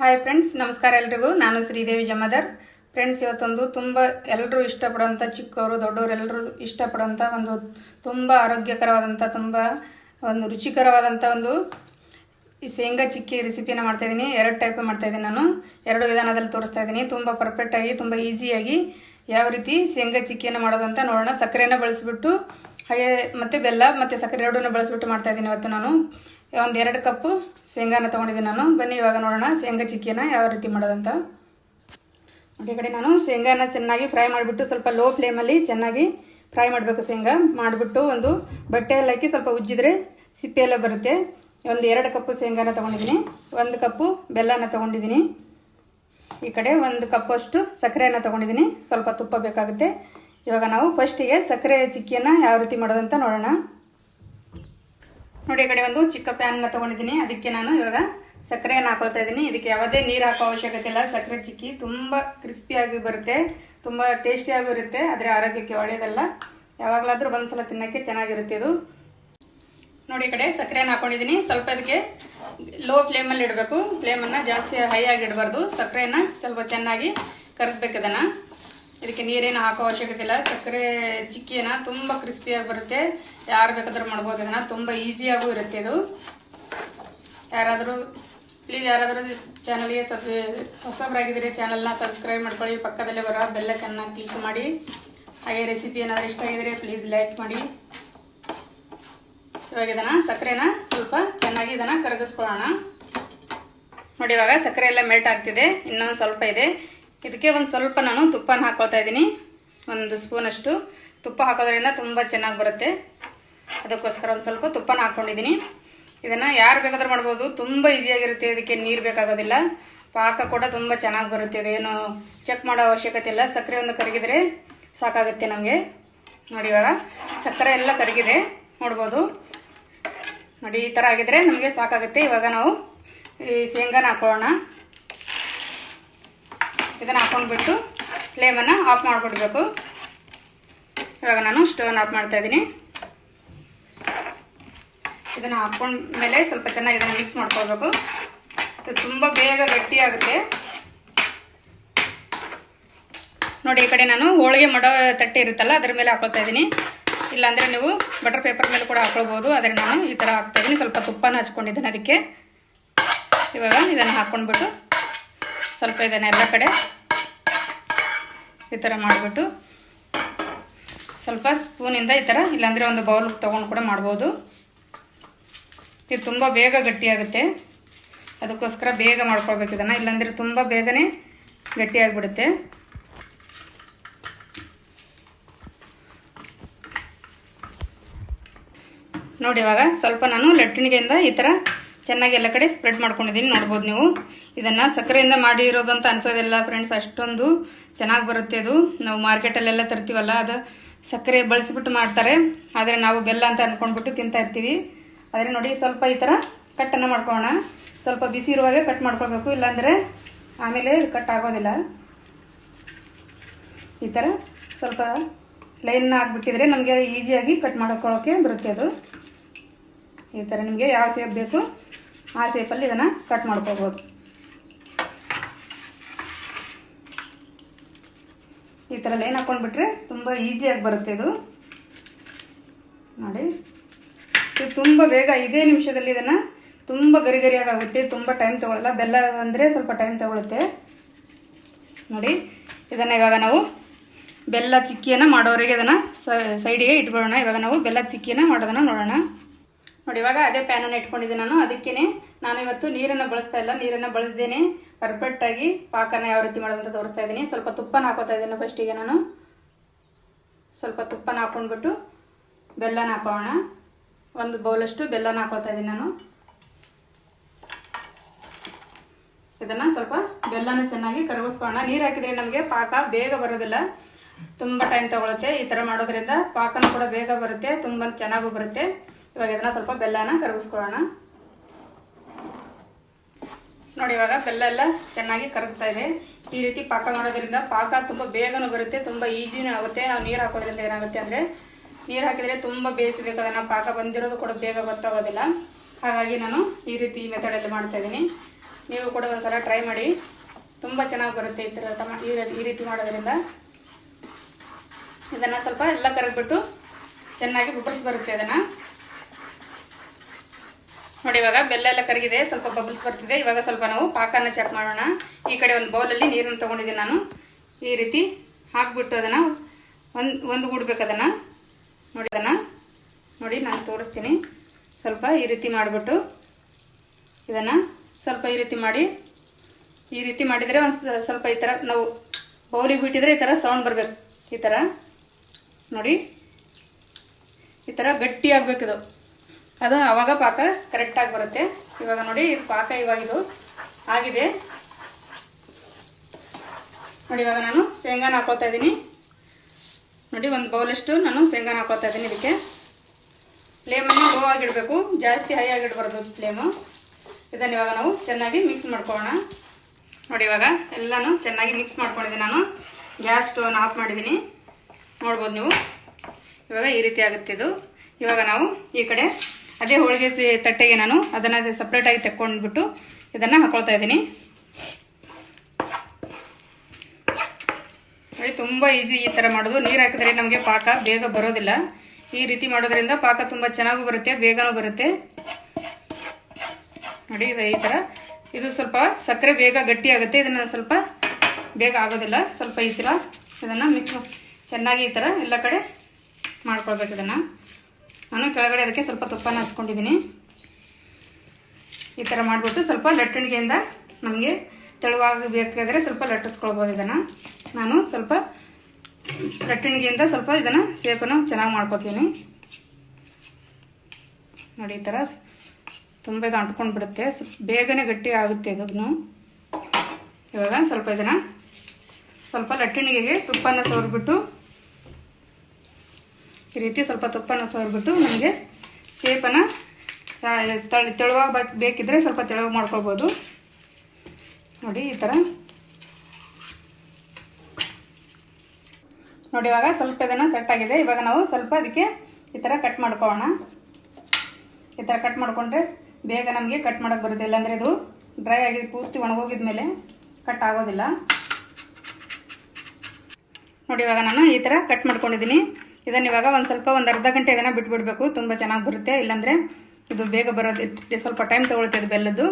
Hi friends ನಮಸ್ಕಾರ ಎಲ್ರಿಗೂ. ನಾನು ಶ್ರೀದೇವಿ ಜಮದರ್. ಫ್ರೆಂಡ್ಸ್ ಇವತ್ತೊಂದು ತುಂಬ ಎಲ್ಲರೂ ಇಷ್ಟಪಡೋಂಥ ಚಿಕ್ಕವರು, ದೊಡ್ಡವರು ಎಲ್ಲರೂ ಇಷ್ಟಪಡೋಂಥ ಒಂದು ತುಂಬ ಆರೋಗ್ಯಕರವಾದಂಥ ತುಂಬ ಒಂದು ರುಚಿಕರವಾದಂಥ ಒಂದು ಈ ಶೇಂಗಾ ಚಿಕ್ಕಿ ರೆಸಿಪಿನ ಮಾಡ್ತಾಯಿದ್ದೀನಿ ಎರಡು ಟೈಪ್ ಮಾಡ್ತಾಯಿದ್ದೀನಿ ನಾನು. ಎರಡು ವಿಧಾನದಲ್ಲಿ ತೋರಿಸ್ತಾ ಇದ್ದೀನಿ ತುಂಬ ಪರ್ಫೆಕ್ಟಾಗಿ ತುಂಬ ಈಸಿಯಾಗಿ ಯಾವ ರೀತಿ ಶೇಂಗಾ ಚಿಕ್ಕಿಯನ್ನು ಮಾಡೋದು ಅಂತ ನೋಡೋಣ. ಸಕ್ಕರೆನ ಬಳಸಿಬಿಟ್ಟು, ಹಾಗೆ ಮತ್ತು ಬೆಲ್ಲ ಮತ್ತು ಸಕ್ಕರೆ ಎರಡನ್ನೂ ಬಳಸಿಬಿಟ್ಟು ಮಾಡ್ತಾಯಿದ್ದೀನಿ ಇವತ್ತು ನಾನು. ಒಂದು ಎರಡು ಕಪ್ಪು ಶೇಂಗಾನ ತೊಗೊಂಡಿದ್ದೀನಿ ನಾನು. ಬನ್ನಿ, ಇವಾಗ ನೋಡೋಣ ಶೇಂಗಾ ಚಿಕ್ಕಿನ ಯಾವ ರೀತಿ ಮಾಡೋದಂತ. ಈ ಕಡೆ ನಾನು ಶೇಂಗಾನ ಚೆನ್ನಾಗಿ ಫ್ರೈ ಮಾಡಿಬಿಟ್ಟು ಸ್ವಲ್ಪ ಲೋ ಫ್ಲೇಮಲ್ಲಿ ಚೆನ್ನಾಗಿ ಫ್ರೈ ಮಾಡಬೇಕು ಶೇಂಗಾ. ಮಾಡಿಬಿಟ್ಟು ಒಂದು ಬಟ್ಟೆಯಲ್ಲಿ ಹಾಕಿ ಸ್ವಲ್ಪ ಉಜ್ಜಿದ್ರೆ ಸಿಪ್ಪೆ ಎಲ್ಲ ಬರುತ್ತೆ. ಒಂದು ಎರಡು ಕಪ್ಪು ಶೇಂಗಾನ ತೊಗೊಂಡಿದ್ದೀನಿ. ಒಂದು ಕಪ್ಪು ಬೆಲ್ಲನ ತೊಗೊಂಡಿದ್ದೀನಿ. ಈ ಕಡೆ ಒಂದು ಕಪ್ಪಷ್ಟು ಸಕ್ಕರೆಯನ್ನು ತೊಗೊಂಡಿದ್ದೀನಿ. ಸ್ವಲ್ಪ ತುಪ್ಪ ಬೇಕಾಗುತ್ತೆ. ಇವಾಗ ನಾವು ಫಸ್ಟಿಗೆ ಸಕ್ಕರೆ ಚಿಕ್ಕಿಯನ್ನು ಯಾವ ರೀತಿ ಮಾಡೋದಂತ ನೋಡೋಣ. ನೋಡಿ, ಈ ಕಡೆ ಒಂದು ಚಿಕ್ಕ ಪ್ಯಾನ್ನ ತೊಗೊಂಡಿದ್ದೀನಿ. ಅದಕ್ಕೆ ನಾನು ಇವಾಗ ಸಕ್ಕರೆಯನ್ನು ಹಾಕೊಳ್ತಾ ಇದ್ದೀನಿ. ಇದಕ್ಕೆ ಯಾವುದೇ ನೀರು ಹಾಕೋ ಅವಶ್ಯಕತೆ ಇಲ್ಲ. ಸಕ್ಕರೆ ಚಿಕ್ಕಿ, ತುಂಬ ಕ್ರಿಸ್ಪಿಯಾಗಿ ಬರುತ್ತೆ. ತುಂಬ ಟೇಸ್ಟಿಯಾಗೂ ಇರುತ್ತೆ. ಆದರೆ ಆರೋಗ್ಯಕ್ಕೆ ಒಳ್ಳೆಯದಲ್ಲ ಯಾವಾಗಲಾದರೂ ಒಂದ್ಸಲ ತಿನ್ನೋಕ್ಕೆ ಚೆನ್ನಾಗಿರುತ್ತೆ ಇದು. ನೋಡಿ, ಈ ಕಡೆ ಸಕ್ಕರೆಯನ್ನು ಹಾಕೊಂಡಿದ್ದೀನಿ. ಸ್ವಲ್ಪ ಇದಕ್ಕೆ ಲೋ ಫ್ಲೇಮಲ್ಲಿ ಇಡಬೇಕು. ಫ್ಲೇಮನ್ನು ಜಾಸ್ತಿ ಹೈ ಆಗಿ ಇಡಬಾರ್ದು. ಸಕ್ಕರೆಯನ್ನು ಸ್ವಲ್ಪ ಚೆನ್ನಾಗಿ ಕರಗಬೇಕು ಇದನ್ನು. ಇದಕ್ಕೆ ನೀರೇನು ಹಾಕೋ ಅವಶ್ಯಕತೆ ಇಲ್ಲ ಸಕ್ಕರೆ, ಚಿಕ್ಕಿಯನ್ನ ತುಂಬ ಕ್ರಿಸ್ಪಿಯಾಗಿ ಬರುತ್ತೆ. ಯಾರು ಬೇಕಾದ್ರೂ ಮಾಡ್ಬೋದು. ಅದನ್ನು ತುಂಬ ಈಸಿಯಾಗೂ ಇರುತ್ತೆ ಇದು. ಯಾರಾದರೂ ಪ್ಲೀಸ್ ಯಾರಾದರೂ ಚಾನಲ್ಗೆ ಸಬ್ ಹೊಸಬರಾಗಿದ್ದರೆ ಚಾನಲ್ನ ಸಬ್ಸ್ಕ್ರೈಬ್ ಮಾಡ್ಕೊಳ್ಳಿ. ಪಕ್ಕದಲ್ಲೇ ಬರೋ ಬೆಲ್ಲಕ್ಕನ್ನು ಕ್ಲಿಕ್ ಮಾಡಿ. ಹಾಗೆ ರೆಸಿಪಿ ಏನಾದರೂ ಇಷ್ಟ ಆಗಿದರೆ ಪ್ಲೀಸ್ ಲೈಕ್ ಮಾಡಿ. ಇವಾಗ ಇದನ್ನು, ಸಕ್ಕರೆನ ಸ್ವಲ್ಪ ಚೆನ್ನಾಗಿ ಇದನ್ನು ಕರಗಿಸ್ಕೊಳ್ಳೋಣ. ನೋಡಿ, ಇವಾಗ ಸಕ್ಕರೆ ಎಲ್ಲ ಮೆಲ್ಟ್ ಆಗ್ತಿದೆ. ಇನ್ನೊಂದು ಸ್ವಲ್ಪ ಇದೆ. ಇದಕ್ಕೆ ಒಂದು ಸ್ವಲ್ಪ ನಾನು ತುಪ್ಪನ ಹಾಕೊಳ್ತಾ ಇದ್ದೀನಿ. ಒಂದು ಸ್ಪೂನಷ್ಟು ತುಪ್ಪ ಹಾಕೋದ್ರಿಂದ ತುಂಬ ಚೆನ್ನಾಗಿ ಬರುತ್ತೆ. ಅದಕ್ಕೋಸ್ಕರ ಒಂದು ಸ್ವಲ್ಪ ತುಪ್ಪನ ಹಾಕ್ಕೊಂಡಿದ್ದೀನಿ ಇದನ್ನು ಯಾರು ಬೇಕಾದ್ರೂ ಮಾಡ್ಬೋದು. ತುಂಬ ಈಸಿಯಾಗಿರುತ್ತೆ ಇದಕ್ಕೆ ನೀರು ಬೇಕಾಗೋದಿಲ್ಲ. ಪಾಕ ಕೂಡ ತುಂಬ ಚೆನ್ನಾಗಿ ಬರುತ್ತೆ. ಅದೇನು ಚೆಕ್ ಮಾಡೋ ಅವಶ್ಯಕತೆ ಇಲ್ಲ. ಸಕ್ಕರೆ ಒಂದು ಕರಗಿದರೆ ಸಾಕಾಗುತ್ತೆ ನಮಗೆ. ನೋಡಿ ಇವಾಗ ಸಕ್ಕರೆ ಎಲ್ಲ ಕರಗಿದೆ. ನೋಡ್ಬೋದು. ನೋಡಿ ಈ ಥರ ಆಗಿದ್ರೆ ನಮಗೆ ಸಾಕಾಗುತ್ತೆ. ಇವಾಗ ನಾವು ಈ ಶೇಂಗಾನ ಹಾಕೊಳ್ಳೋಣ. ಇದನ್ನು ಹಾಕೊಂಡ್ಬಿಟ್ಟು ಫ್ಲೇಮನ್ನು ಆಫ್ ಮಾಡಿಬಿಡ್ಬೇಕು. ಇವಾಗ ನಾನು ಸ್ಟೋನ್ ಆಫ್ ಮಾಡ್ತಾ ಇದ್ದೀನಿ. ಇದನ್ನು ಹಾಕೊಂಡ್ಮೇಲೆ ಸ್ವಲ್ಪ ಚೆನ್ನಾಗಿ ಇದನ್ನು ಮಿಕ್ಸ್ ಮಾಡ್ಕೊಳ್ಬೇಕು. ಇದು ತುಂಬ ಬೇಗ ಗಟ್ಟಿಯಾಗುತ್ತೆ. ನೋಡಿ, ಈ ಕಡೆ ನಾನು ಹೋಳಿಗೆ ಮಾಡೋ ತಟ್ಟೆ ಇರುತ್ತಲ್ಲ, ಅದರ ಮೇಲೆ ಹಾಕೊಳ್ತಾ ಇದ್ದೀನಿ. ಇಲ್ಲಾಂದರೆ ನೀವು ಬಟರ್ ಪೇಪರ್ ಮೇಲೆ ಕೂಡ ಹಾಕೊಳ್ಬೋದು. ಆದರೆ ನಾನು ಈ ಥರ ಹಾಕ್ತಾ ಇದ್ದೀನಿ. ಸ್ವಲ್ಪ ತುಪ್ಪನ ಹಚ್ಕೊಂಡಿದ್ದೀನಿ ಅದಕ್ಕೆ. ಇವಾಗ ಇದನ್ನು ಹಾಕ್ಕೊಂಡ್ಬಿಟ್ಟು ಸ್ವಲ್ಪ ಇದನ್ನು ಎಲ್ಲ ಕಡೆ. ಈ ಥರ ಮಾಡಿಬಿಟ್ಟು ಸ್ವಲ್ಪ ಸ್ಪೂನಿಂದ ಈ ಥರ ಇಲ್ಲಾಂದರೆ ಒಂದು ಬೌಲ್ ತೊಗೊಂಡು ಕೂಡ ಮಾಡ್ಬೋದು. ಇದು ತುಂಬ ಬೇಗ ಗಟ್ಟಿಯಾಗುತ್ತೆ. ಅದಕ್ಕೋಸ್ಕರ ಬೇಗ ಮಾಡ್ಕೊಳ್ಬೇಕು ಇದನ್ನು, ಇಲ್ಲಾಂದರೆ ತುಂಬ ಬೇಗನೆ ಗಟ್ಟಿಯಾಗಿಬಿಡುತ್ತೆ. ನೋಡಿ ಇವಾಗ ಸ್ವಲ್ಪ ನಾನು ಲಟ್ಟಣಿಗೆಯಿಂದ ಈ ಥರ ಚೆನ್ನಾಗಿ ಎಲ್ಲ ಕಡೆ ಸ್ಪ್ರೆಡ್ ಮಾಡ್ಕೊಂಡಿದ್ದೀನಿ ನೋಡ್ಬೋದು ನೀವು. ಇದನ್ನು ಸಕ್ಕರೆಯಿಂದ ಮಾಡಿರೋದು ಅಂತ ಅನ್ಸೋದಿಲ್ಲ ಫ್ರೆಂಡ್ಸ್ ಅಷ್ಟೊಂದು ಚೆನ್ನಾಗಿ ಬರುತ್ತೆ ಅದು. ನಾವು ಮಾರ್ಕೆಟಲ್ಲೆಲ್ಲ ತರ್ತೀವಲ್ಲ, ಅದು ಸಕ್ಕರೆ ಬಳಸಿಬಿಟ್ಟು ಮಾಡ್ತಾರೆ. ಆದರೆ ನಾವು ಬೆಲ್ಲ ಅಂತ ಅಂದ್ಕೊಂಡ್ಬಿಟ್ಟು ತಿಂತಾ ಇರ್ತೀವಿ. ಆದರೆ ನೋಡಿ, ಸ್ವಲ್ಪ ಈ ಥರ ಕಟ್ಟನ್ನು ಮಾಡ್ಕೊಳ್ಳೋಣ. ಸ್ವಲ್ಪ ಬಿಸಿ ಇರುವಾಗ ಕಟ್ ಮಾಡ್ಕೊಳ್ಬೇಕು. ಇಲ್ಲಾಂದರೆ ಆಮೇಲೆ ಕಟ್ ಆಗೋದಿಲ್ಲ. ಈ ಥರ ಸ್ವಲ್ಪ ಲೈನ್ ಹಾಕ್ಬಿಟ್ಟಿದ್ರೆ ನಮಗೆ ಈಸಿಯಾಗಿ ಕಟ್ ಮಾಡ್ಕೊಳ್ಳೋಕ್ಕೆ ಬರುತ್ತೆ ಅದು. ಈ ಥರ ನಿಮಗೆ ಯಾವ ಸೇಪ್ ಬೇಕು ಆ ಸೇಪಲ್ಲಿ ಇದನ್ನು ಕಟ್ ಮಾಡ್ಕೋಬೋದು. ಈ ಥರ ಲೈನ್ ಹಾಕೊಂಡ್ಬಿಟ್ರೆ ತುಂಬ ಈಸಿಯಾಗಿ ಬರುತ್ತೆ ಇದು. ನೋಡಿ. ಇದು ತುಂಬ ಬೇಗ ಇದೇ ನಿಮಿಷದಲ್ಲಿ ಇದನ್ನು ತುಂಬ ಗರಿ ಗರಿಯಾಗುತ್ತೆ ತುಂಬ ಟೈಮ್ ತೊಗೊಳ್ಳಲ್ಲ ಬೆಲ್ಲ ಅಂದರೆ ಸ್ವಲ್ಪ ಟೈಮ್ ತೊಗೊಳುತ್ತೆ. ನೋಡಿ. ಇದನ್ನು ಇವಾಗ ನಾವು ಬೆಲ್ಲ ಚಿಕ್ಕಿಯನ್ನು ಮಾಡೋರಿಗೆ ಇದನ್ನು ಸೈಡಿಗೆ ಇಟ್ಬಿಡೋಣ. ಇವಾಗ ನಾವು ಬೆಲ್ಲ ಚಿಕ್ಕಿಯನ್ನು ಮಾಡೋದನ್ನು ನೋಡೋಣ. ನೋಡಿ, ಇವಾಗ ಅದೇ ಪ್ಯಾನನ್ನು ಇಟ್ಕೊಂಡಿದ್ದೆ ನಾನು. ಅದಕ್ಕೇ ನಾನು ಇವತ್ತು ನೀರನ್ನು ಬಳಸ್ತಾ ಇಲ್ಲ. ನೀರನ್ನು ಬಳಸ್ದೇನೆ ಪರ್ಫೆಕ್ಟಾಗಿ ಪಾಕನ ಯಾವ ರೀತಿ ಮಾಡೋದಂತ ತೋರಿಸ್ತಾ ಇದ್ದೀನಿ. ಸ್ವಲ್ಪ ತುಪ್ಪನ ಹಾಕೋತಾ ಇದ್ದೀನಿ ಫಸ್ಟಿಗೆ ನಾನು. ಸ್ವಲ್ಪ ತುಪ್ಪನ ಹಾಕೊಂಡ್ಬಿಟ್ಟು ಬೆಲ್ಲನ ಹಾಕೋಣ. ಒಂದು ಬೌಲಷ್ಟು ಬೆಲ್ಲನ ಹಾಕೊಳ್ತಾ ಇದ್ದೀನಿ ನಾನು. ಇದನ್ನು ಸ್ವಲ್ಪ ಬೆಲ್ಲನ ಚೆನ್ನಾಗಿ ಕರಗಿಸ್ಕೊಳ್ಳೋಣ. ನೀರು ಹಾಕಿದರೆ ನಮಗೆ ಪಾಕ ಬೇಗ ಬರೋದಿಲ್ಲ. ತುಂಬ ಟೈಮ್ ತಗೊಳುತ್ತೆ ಈ ಥರ ಮಾಡೋದ್ರಿಂದ. ಪಾಕನೂ ಕೂಡ ಬೇಗ ಬರುತ್ತೆ, ತುಂಬ ಚೆನ್ನಾಗೂ ಬರುತ್ತೆ. ಇವಾಗ ಇದನ್ನು ಸ್ವಲ್ಪ ಬೆಲ್ಲನ ಕರಗಿಸ್ಕೊಳ್ಳೋಣ. ನೋಡಿ, ಇವಾಗ ಬೆಲ್ಲ ಎಲ್ಲ ಚೆನ್ನಾಗಿ ಕರಗ್ತಾ ಇದೆ. ಈ ರೀತಿ ಪಾಕ ಮಾಡೋದ್ರಿಂದ ಪಾಕ ತುಂಬ ಬೇಗನೂ ಬರುತ್ತೆ, ತುಂಬ ಈಜಿನೂ ಆಗುತ್ತೆ. ನಾವು ನೀರು ಹಾಕೋದ್ರಿಂದ ಏನಾಗುತ್ತೆ ಅಂದರೆ, ನೀರು ಹಾಕಿದರೆ ತುಂಬ ಬೇಯಿಸಬೇಕು. ಅದನ್ನು ಪಾಕ ಬಂದಿರೋದು ಕೂಡ ಬೇಗ ಗೊತ್ತಾಗೋದಿಲ್ಲ. ಹಾಗಾಗಿ ನಾನು ಈ ರೀತಿ ಮೆಥಡಲ್ಲಿ ಮಾಡ್ತಾ ಇದ್ದೀನಿ. ನೀವು ಕೂಡ ಒಂದ್ಸಲ ಟ್ರೈ ಮಾಡಿ. ತುಂಬ ಚೆನ್ನಾಗಿ ಬರುತ್ತೆ ಈ ಥರ ಟಮ ಈ ರೀತಿ- ಮಾಡೋದ್ರಿಂದ. ಇದನ್ನು ಸ್ವಲ್ಪ ಎಲ್ಲ ಕರಗ್ಬಿಟ್ಟು ಚೆನ್ನಾಗಿ ಬುಬ್ಬಲ್ಸ್ ಬರುತ್ತೆ ಅದನ್ನು. ನೋಡಿ, ಇವಾಗ ಬೆಲ್ಲ ಎಲ್ಲ ಕರಗಿದೆ, ಸ್ವಲ್ಪ ಬಬಲ್ಸ್ ಬರ್ತಿದೆ. ಇವಾಗ ಸ್ವಲ್ಪ ನಾವು ಪಾಕನ ಚೆಕ್ ಮಾಡೋಣ. ಈ ಕಡೆ ಒಂದು ಬೌಲಲ್ಲಿ ನೀರನ್ನು ತೊಗೊಂಡಿದ್ದೀನಿ ನಾನು. ಈ ರೀತಿ ಹಾಕ್ಬಿಟ್ಟು ಅದನ್ನು ಒಂದು ಒಂದು ಗೂಡ್ಬೇಕು ಅದನ್ನು. ನೋಡಿ ಅದನ್ನು. ನೋಡಿ, ನಾನು ತೋರಿಸ್ತೀನಿ. ಸ್ವಲ್ಪ ಈ ರೀತಿ ಮಾಡಿಬಿಟ್ಟು ಇದನ್ನು ಸ್ವಲ್ಪ ಈ ರೀತಿ ಮಾಡಿ, ಈ ರೀತಿ ಮಾಡಿದರೆ ಒಂದು ಸ್ವಲ್ಪ ಈ ಥರ ನಾವು ಬೌಲಿಗೆ ಬಿಟ್ಟಿದ್ರೆ ಈ ಥರ ಸೌಂಡ್ ಬರಬೇಕು. ಈ ಥರ ನೋಡಿ, ಈ ಥರ ಗಟ್ಟಿ ಆಗಬೇಕಿದು ಅದು ಅವಾಗ ಪಾಕ ಕರೆಕ್ಟಾಗಿ ಬರುತ್ತೆ. ಇವಾಗ ನೋಡಿ, ಇದು ಪಾಕ ಇವಾಗ ಇದು ಆಗಿದೆ. ನೋಡಿ, ಇವಾಗ ನಾನು ಶೇಂಗಾನ ಹಾಕೋತಾ ಇದ್ದೀನಿ. ನೋಡಿ, ಒಂದು ಬೌಲಷ್ಟು ನಾನು ಶೇಂಗಾನ ಹಾಕೋತಾ ಇದ್ದೀನಿ ಇದಕ್ಕೆ. ಫ್ಲೇಮನ್ನು ಲೋ ಆಗಿಡಬೇಕು. ಜಾಸ್ತಿ ಹೈ ಆಗಿಡಬಾರ್ದು ಫ್ಲೇಮು ಇದನ್ನು ಇವಾಗ ನಾವು ಚೆನ್ನಾಗಿ ಮಿಕ್ಸ್ ಮಾಡ್ಕೊಳ್ಳೋಣ. ನೋಡಿ, ಇವಾಗ ಎಲ್ಲನೂ ಚೆನ್ನಾಗಿ ಮಿಕ್ಸ್ ಮಾಡ್ಕೊಂಡಿದ್ದೀನಿ ನಾನು. ಗ್ಯಾಸ್ ಸ್ಟೋನ್ ಆಫ್ ಮಾಡಿದ್ದೀನಿ. ನೋಡ್ಬೋದು ನೀವು. ಇವಾಗ ಈ ರೀತಿ ಆಗುತ್ತೆ ಇದು. ಇವಾಗ ನಾವು ಈ ಕಡೆ ಅದೇ ಹೋಳಿಗೆ ತಟ್ಟೆಗೆ ನಾನು ಅದನ್ನು ಸಪ್ರೇಟಾಗಿ ತಕ್ಕೊಂಡ್ಬಿಟ್ಟು ಇದನ್ನು ಹಾಕೊಳ್ತಾ ಇದ್ದೀನಿ. ನೋಡಿ, ತುಂಬ ಈಸಿ ಈ ಥರ ಮಾಡೋದು. ನೀರು ಹಾಕಿದ್ರೆ ನಮಗೆ ಪಾಕ ಬೇಗ ಬರೋದಿಲ್ಲ. ಈ ರೀತಿ ಮಾಡೋದ್ರಿಂದ ಪಾಕ ತುಂಬ ಚೆನ್ನಾಗೂ ಬರುತ್ತೆ, ಬೇಗನೂ ಬರುತ್ತೆ. ನೋಡಿ, ಇದು ಈ ಥರ ಇದು ಸ್ವಲ್ಪ ಸಕ್ಕರೆ ಬೇಗ ಗಟ್ಟಿ ಆಗುತ್ತೆ. ಇದನ್ನು ಸ್ವಲ್ಪ ಬೇಗ ಆಗೋದಿಲ್ಲ. ಸ್ವಲ್ಪ ಈ ಥರ ಇದನ್ನು ಮಿಕ್ಸ್ ಚೆನ್ನಾಗಿ ಈ ಥರ ಎಲ್ಲ ಕಡೆ ಮಾಡ್ಕೊಳ್ಬೇಕು ಇದನ್ನು. ನಾನು ಕೆಳಗಡೆ ಅದಕ್ಕೆ ಸ್ವಲ್ಪ ತುಪ್ಪನ ಹಚ್ಕೊಂಡಿದ್ದೀನಿ. ಈ ಥರ ಮಾಡಿಬಿಟ್ಟು ಸ್ವಲ್ಪ ಲಟ್ಟಣಿಗೆಯಿಂದ ನಮಗೆ ತೆಳುವಾಗಿ ಬೇಕಾದರೆ ಸ್ವಲ್ಪ ಲಟ್ಟಿಸ್ಕೊಳ್ಬೋದು ಇದನ್ನು. ನಾನು ಸ್ವಲ್ಪ ಲಟ್ಟಣಿಗೆಯಿಂದ ಸ್ವಲ್ಪ ಇದನ್ನು ಸೇಪನ್ನು ಚೆನ್ನಾಗಿ ಮಾಡ್ಕೊತೀನಿ. ನೋಡಿ, ಈ ಥರ ತುಂಬ ಇದು ಅಂಟ್ಕೊಂಡು ಬಿಡುತ್ತೆ ಬೇಗನೆ ಗಟ್ಟಿ ಆಗುತ್ತೆ ಇದನ್ನು. ಇವಾಗ ಸ್ವಲ್ಪ ಇದನ್ನು ಸ್ವಲ್ಪ ಲಟ್ಟಣಿಗೆಗೆ ತುಪ್ಪನ ಸವರ್ಬಿಟ್ಟು ಈ ರೀತಿ ಸ್ವಲ್ಪ ತುಪ್ಪನ ಸವರ್ಬಿಟ್ಟು ನಮಗೆ ಸೇಪನ್ನು ತಳಿ, ತೆಳುವಾಗ ಬೇಕಿದ್ರೆ ಸ್ವಲ್ಪ ತೆಳುವಾಗಿ ಮಾಡ್ಕೊಳ್ಬೋದು. ನೋಡಿ, ಈ ಥರ ನೋಡಿ, ಇವಾಗ ಸ್ವಲ್ಪ ಇದನ್ನು ಸೆಟ್ ಆಗಿದೆ. ಇವಾಗ ನಾವು ಸ್ವಲ್ಪ ಅದಕ್ಕೆ ಈ ಥರ ಕಟ್ ಮಾಡ್ಕೊಳ್ಳೋಣ ಈ ಥರ ಕಟ್ ಮಾಡಿಕೊಂಡ್ರೆ ಬೇಗ ನಮಗೆ ಕಟ್ ಮಾಡೋಕ್ಕೆ ಬರುತ್ತೆ. ಇಲ್ಲಾಂದರೆ ಇದು ಡ್ರೈ ಆಗಿ ಪೂರ್ತಿ ಒಣಗೋಗಿದ ಮೇಲೆ ಕಟ್ ಆಗೋದಿಲ್ಲ. ನೋಡಿ, ಇವಾಗ ನಾನು ಈ ಥರ ಕಟ್ ಮಾಡ್ಕೊಂಡಿದ್ದೀನಿ. ಇದನ್ನು ಇವಾಗ ಒಂದು ಸ್ವಲ್ಪ ಒಂದು ಅರ್ಧ ಗಂಟೆ ಇದನ್ನು ಬಿಟ್ಬಿಡಬೇಕು. ತುಂಬ ಚೆನ್ನಾಗಿ ಬರುತ್ತೆ. ಇಲ್ಲಾಂದರೆ ಇದು ಬೇಗ ಬರೋದು ಸ್ವಲ್ಪ ಟೈಮ್ ತೊಗೊಳುತ್ತೆ ಇದು ಬೆಲ್ಲದ್ದು.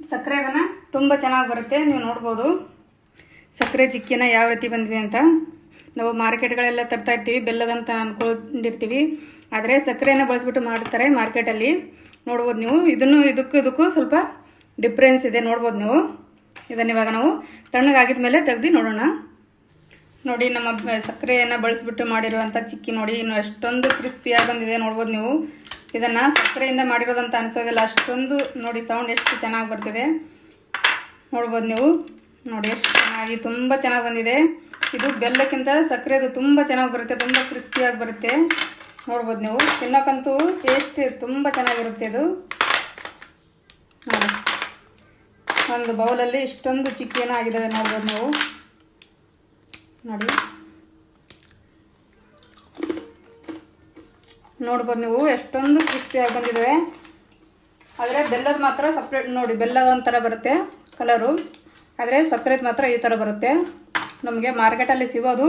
ಸಕ್ಕರೆ ಅದನ್ನು ತುಂಬ ಚೆನ್ನಾಗಿ ಬರುತ್ತೆ. ನೀವು ನೋಡ್ಬೋದು. ಸಕ್ಕರೆ ಚಿಕ್ಕಿನ ಯಾವ ರೀತಿ ಬಂದಿದೆ ಅಂತ. ನಾವು ಮಾರ್ಕೆಟ್ಗಳೆಲ್ಲ ತರ್ತಾ ಇರ್ತೀವಿ, ಬೆಲ್ಲದಂತ ಅಂದ್ಕೊಂಡಿರ್ತೀವಿ ಆದರೆ ಸಕ್ಕರೆನ ಬಳಸ್ಬಿಟ್ಟು ಮಾಡ್ತಾರೆ ಮಾರ್ಕೆಟಲ್ಲಿ. ನೋಡ್ಬೋದು ನೀವು. ಇದನ್ನು ಇದಕ್ಕೂ ಇದಕ್ಕೂ ಸ್ವಲ್ಪ ಡಿಫ್ರೆನ್ಸ್ ಇದೆ. ನೋಡ್ಬೋದು ನೀವು. ಇದನ್ನು ಇವಾಗ ನಾವು ತಣ್ಣಗಾಗಿದ ಮೇಲೆ ತೆಗ್ದು ನೋಡೋಣ. ನೋಡಿ ನಮ್ಮ ಸಕ್ಕರೆಯನ್ನು ಬಳಸಿಬಿಟ್ಟು ಮಾಡಿರುವಂಥ ಚಿಕ್ಕಿ ನೋಡಿ, ಇನ್ನು ಅಷ್ಟೊಂದು ಕ್ರಿಸ್ಪಿಯಾಗಿ ಬಂದಿದೆ, ನೋಡ್ಬೋದು ನೀವು. ಇದನ್ನು ಸಕ್ಕರೆಯಿಂದ ಮಾಡಿರೋದಂತ ಅನಿಸೋದಿಲ್ಲ. ಅಷ್ಟೊಂದು ನೋಡಿ ಸೌಂಡ್ ಎಷ್ಟು ಚೆನ್ನಾಗಿ ಬರ್ತಿದೆ. ನೋಡ್ಬೋದು ನೀವು. ನೋಡಿ ಎಷ್ಟು ಚೆನ್ನಾಗಿ ತುಂಬ ಚೆನ್ನಾಗಿ ಬಂದಿದೆ. ಇದು ಬೆಲ್ಲಕ್ಕಿಂತ ಸಕ್ಕರೆದು ತುಂಬ ಚೆನ್ನಾಗಿ ಬರುತ್ತೆ, ತುಂಬ ಕ್ರಿಸ್ಪಿಯಾಗಿ ಬರುತ್ತೆ. ನೋಡ್ಬೋದು ನೀವು. ತಿನ್ನೋಕ್ಕಂತೂ ಟೇಸ್ಟ್ ತುಂಬ ಚೆನ್ನಾಗಿರುತ್ತೆ ಇದು. ಒಂದು ಬೌಲಲ್ಲಿ ಇಷ್ಟೊಂದು ಚಿಕ್ಕಿನ ಆಗಿದ್ದಾವೆ ನೋಡ್ಬೋದು ನೀವು. ನೋಡಿ. ನೋಡ್ಬೋದು ನೀವು, ಎಷ್ಟೊಂದು ಕ್ರಿಸ್ಪಿಯಾಗಿ ಬಂದಿದ್ದಾವೆ ಆದರೆ ಬೆಲ್ಲದ ಮಾತ್ರ ಸಪ್ರೇಟ್ ನೋಡಿ, ಬೆಲ್ಲದ ಒಂಥರ ಬರುತ್ತೆ ಕಲರು ಆದರೆ ಸಕ್ಕರೆದು ಮಾತ್ರ ಈ ಥರ ಬರುತ್ತೆ. ನಮಗೆ ಮಾರ್ಕೆಟಲ್ಲಿ ಸಿಗೋದು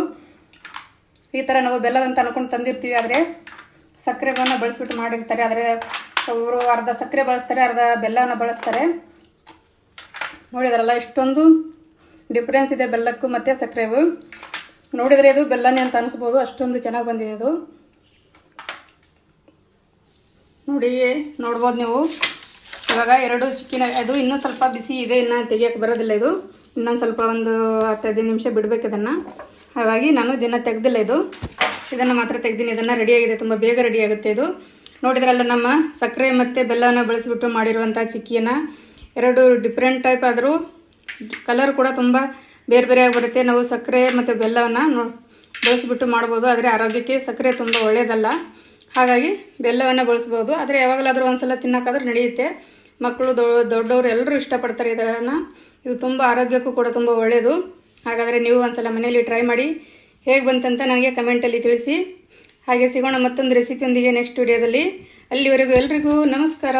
ಈ ಥರ ನಾವು ಬೆಲ್ಲದಂತ ಅನ್ಕೊಂಡು ತಂದಿರ್ತೀವಿ, ಆದರೆ ಸಕ್ಕರೆಗಳನ್ನ ಬಳಸ್ಬಿಟ್ಟು ಮಾಡಿರ್ತಾರೆ. ಆದರೆ ಅವರು ಅರ್ಧ ಸಕ್ಕರೆ ಬಳಸ್ತಾರೆ, ಅರ್ಧ ಬೆಲ್ಲನ ಬಳಸ್ತಾರೆ. ನೋಡಿದಾರಲ್ಲ ಇಷ್ಟೊಂದು ಡಿಫ್ರೆನ್ಸ್ ಇದೆ ಬೆಲ್ಲಕ್ಕೂ ಮತ್ತು ಸಕ್ಕರೆಗೂ. ನೋಡಿದರೆ ಇದು ಬೆಲ್ಲನೇ ಅಂತ ಅನಿಸ್ಬೋದು. ಅಷ್ಟೊಂದು ಚೆನ್ನಾಗಿ ಬಂದಿದೆ ಇದು ನೋಡಿ, ನೋಡ್ಬೋದು ನೀವು. ಇವಾಗ ಎರಡು ಚಿಕ್ಕಿನ, ಅದು ಇನ್ನೂ ಸ್ವಲ್ಪ ಬಿಸಿ ಇದೆ, ಇನ್ನು ತೆಗಿಯೋಕೆ ಬರೋದಿಲ್ಲ ಇದು. ಇನ್ನೊಂದು ಸ್ವಲ್ಪ ಒಂದು ಹತ್ತು ಹದಿನೈದು ನಿಮಿಷ ಬಿಡಬೇಕು ಇದನ್ನು. ಹಾಗಾಗಿ ನಾನು ದಿನ ತೆಗ್ದಿಲ್ಲ ಇದು. ಇದನ್ನು ಮಾತ್ರ ತೆಗ್ದೀನಿ. ಇದನ್ನು ರೆಡಿಯಾಗಿದೆ ತುಂಬ ಬೇಗ ರೆಡಿ ಆಗುತ್ತೆ ಇದು. ನೋಡಿದ್ರಲ್ಲ ನಮ್ಮ ಸಕ್ಕರೆ ಮತ್ತು ಬೆಲ್ಲನ ಬಳಸಿಬಿಟ್ಟು ಮಾಡಿರುವಂಥ ಚಿಕ್ಕಿಯನ್ನು. ಎರಡು ಡಿಫ್ರೆಂಟ್ ಟೈಪ್ ಆದರೂ ಕಲರ್ ಕೂಡ ತುಂಬ ಬೇರೆ ಬೇರೆ ಆಗಿಬಿಡುತ್ತೆ. ನಾವು ಸಕ್ಕರೆ ಮತ್ತು ಬೆಲ್ಲವನ್ನು ನೋ ಬಳಸಿಬಿಟ್ಟು ಮಾಡ್ಬೋದು. ಆದರೆ ಆರೋಗ್ಯಕ್ಕೆ ಸಕ್ಕರೆ ತುಂಬ ಒಳ್ಳೆಯದಲ್ಲ ಹಾಗಾಗಿ ಬೆಲ್ಲವನ್ನು ಬಳಸ್ಬೋದು. ಆದರೆ ಯಾವಾಗಲಾದರೂ ಒಂದ್ಸಲ ತಿನ್ನೋಕ್ಕಾದ್ರೂ ನಡೆಯುತ್ತೆ. ಮಕ್ಕಳು ದೊಡ್ಡವರು ಎಲ್ಲರೂ ಇಷ್ಟಪಡ್ತಾರೆ ಇದನ್ನು. ಇದು ತುಂಬ ಆರೋಗ್ಯಕ್ಕೂ ಕೂಡ ತುಂಬ ಒಳ್ಳೆಯದು ಹಾಗಾದರೆ ನೀವು ಒಂದ್ಸಲ ಮನೆಯಲ್ಲಿ ಟ್ರೈ ಮಾಡಿ. ಹೇಗೆ ಬಂತಂತ ನನಗೆ ಕಮೆಂಟಲ್ಲಿ ತಿಳಿಸಿ. ಹಾಗೆ ಸಿಗೋಣ ಮತ್ತೊಂದು ರೆಸಿಪಿಯೊಂದಿಗೆ ನೆಕ್ಸ್ಟ್ ವಿಡಿಯೋದಲ್ಲಿ ಅಲ್ಲಿವರೆಗೂ ಎಲ್ರಿಗೂ ನಮಸ್ಕಾರ.